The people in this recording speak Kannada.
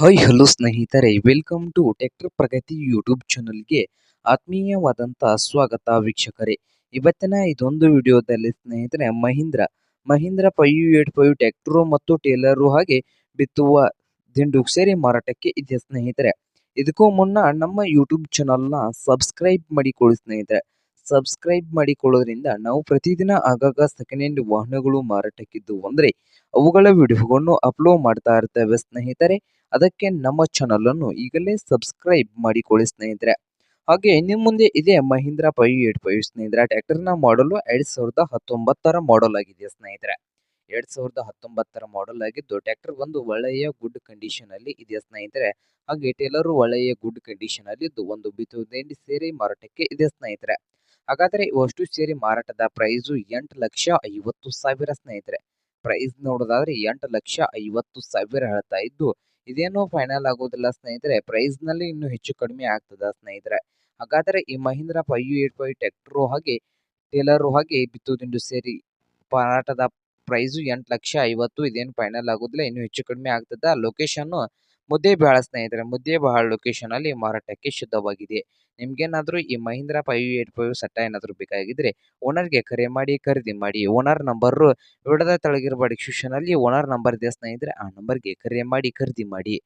ಹಾಯ್ ಹಲೋ ಸ್ನೇಹಿತರೆ. Welcome to tractor Pragati YouTube ಚಾನಲ್ಗೆ ಆತ್ಮೀಯವಾದಂಥ ಸ್ವಾಗತ ವೀಕ್ಷಕರೇ. ಇವತ್ತಿನ ಇದೊಂದು ವಿಡಿಯೋದಲ್ಲಿ ಸ್ನೇಹಿತರೆ, Mahindra. Mahindra five eight five tractor ಮತ್ತು ಟೇಲರು ಹಾಗೆ ಬಿತ್ತುವ ದಿಂಡು ಸೇರಿ ಮಾರಾಟಕ್ಕೆ ಇದೆ ಸ್ನೇಹಿತರೆ? ಇದಕ್ಕೂ ಮುನ್ನ ನಮ್ಮ ಯೂಟ್ಯೂಬ್ ಚಾನಲ್ನ ಸಬ್ಸ್ಕ್ರೈಬ್ ಮಾಡಿಕೊಳ್ಳಿ ಸ್ನೇಹಿತರೆ. ಸಬ್ಸ್ಕ್ರೈಬ್ ಮಾಡಿಕೊಳ್ಳೋದ್ರಿಂದ ನಾವು ಪ್ರತಿದಿನ ಆಗಾಗ ಸೆಕೆಂಡ್ ಹ್ಯಾಂಡ್ ವಾಹನಗಳು ಮಾರಾಟಕ್ಕಿದ್ದು ಅಂದರೆ ಅವುಗಳ ವಿಡಿಯೋಗಳನ್ನು ಅಪ್ಲೋಡ್ ಮಾಡ್ತಾ ಇರ್ತೇವೆ ಸ್ನೇಹಿತರೆ. ಅದಕ್ಕೆ ನಮ್ಮ ಚಾನಲ್ ಅನ್ನು ಈಗಲೇ ಸಬ್ಸ್ಕ್ರೈಬ್ ಮಾಡಿಕೊಳ್ಳಿ ಸ್ನೇಹಿತರೆ. ಹಾಗೆ ನಿಮ್ಮ ಮುಂದೆ ಇದೆ ಮಹೀಂದ್ರ ಫೈವ್ ಏಟ್ ಫೈವ್ ಸ್ನೇಹಿತರೆ, ಟ್ರ್ಯಾಕ್ಟರ್ನ ಮಾಡಲು ಎರಡ್ ಸಾವಿರದ ಹತ್ತೊಂಬತ್ತರ ಮಾಡಲ್ ಆಗಿದೆ ಸ್ನೇಹಿತರೆ. ಎರಡ್ ಸಾವಿರದ ಹತ್ತೊಂಬತ್ತರ ಮಾಡಲ್ ಆಗಿದ್ದು ಟ್ರ್ಯಾಕ್ಟರ್ ಒಂದು ಒಳ್ಳೆಯ ಗುಡ್ ಕಂಡೀಷನ್ ಅಲ್ಲಿ ಇದೆ ಸ್ನೇಹಿತರೆ. ಹಾಗೆ ಟೇಲರು ಒಳ್ಳೆಯ ಗುಡ್ ಕಂಡೀಷನ್ ಅಲ್ಲಿ ಒಂದು ಬಿತ್ತುವುದೇ ಸೇರಿ ಮಾರಾಟಕ್ಕೆ ಇದೆ ಸ್ನೇಹಿತರೆ. ಹಾಗಾದ್ರೆ ಇವಷ್ಟು ಸೇರಿ ಮಾರಾಟದ ಪ್ರೈಸು ಎಂಟು ಲಕ್ಷ ಐವತ್ತು ಸಾವಿರ ಸ್ನೇಹಿತರೆ. ಪ್ರೈಸ್ ನೋಡೋದಾದ್ರೆ ಎಂಟು ಲಕ್ಷ ಐವತ್ತು ಸಾವಿರ ಹೇಳ್ತಾ ಇದ್ದು, ಇದೇನು ಫೈನಲ್ ಆಗೋದಿಲ್ಲ ಸ್ನೇಹಿತರೆ. ಪ್ರೈಸ್ನಲ್ಲಿ ಇನ್ನು ಹೆಚ್ಚು ಕಡಿಮೆ ಆಗ್ತದ ಸ್ನೇಹಿತರೆ. ಹಾಗಾದ್ರೆ ಈ Mahindra five eight five tractor ಹಾಗೆ ಟೇಲರು ಹಾಗೆ ಬಿತ್ತುದಿಂಡು ಸೇರಿ ಮಾರಾಟದ ಪ್ರೈಸು ಎಂಟು ಲಕ್ಷ ಐವತ್ತು, ಇದೇನು ಫೈನಲ್ ಆಗೋದಿಲ್ಲ, ಇನ್ನು ಹೆಚ್ಚು ಕಡಿಮೆ ಆಗ್ತದ. ಲೊಕೇಶನ್ ಮುದ್ದೇಬೇಳ ಸ್ನೇಹಿತರೆ ಮುದ್ದೇಬೇಳ ಲೊಕೇಶನ್ ಅಲ್ಲಿ ಮಾರಾಟಕ್ಕೆ ಶುದ್ಧವಾಗಿದೆ. ನಿಮ್ಗೇನಾದ್ರೂ ಈ ಮಹೀಂದ್ರ ಫೈವ್ ಏಟ್ ಫೈವ್ ಸಟ್ಟ ಏನಾದರೂ ಬೇಕಾಗಿದ್ರೆ ಓನರ್ಗೆ ಕರೆ ಮಾಡಿ, ಖರೀದಿ ಮಾಡಿ ಓನರ್ ನಂಬರ್ ವಿಡದ ತಳಗಿರುವ ಡಿಸ್ಕ್ರಿಪ್ಷನ್ ಅಲ್ಲಿ ಓನರ್ ನಂಬರ್ ಇದೆ ಸ್ನೇಹಿತರೆ, ಆ ನಂಬರ್ಗೆ ಕರೆ ಮಾಡಿ, ಖರೀದಿ ಮಾಡಿ.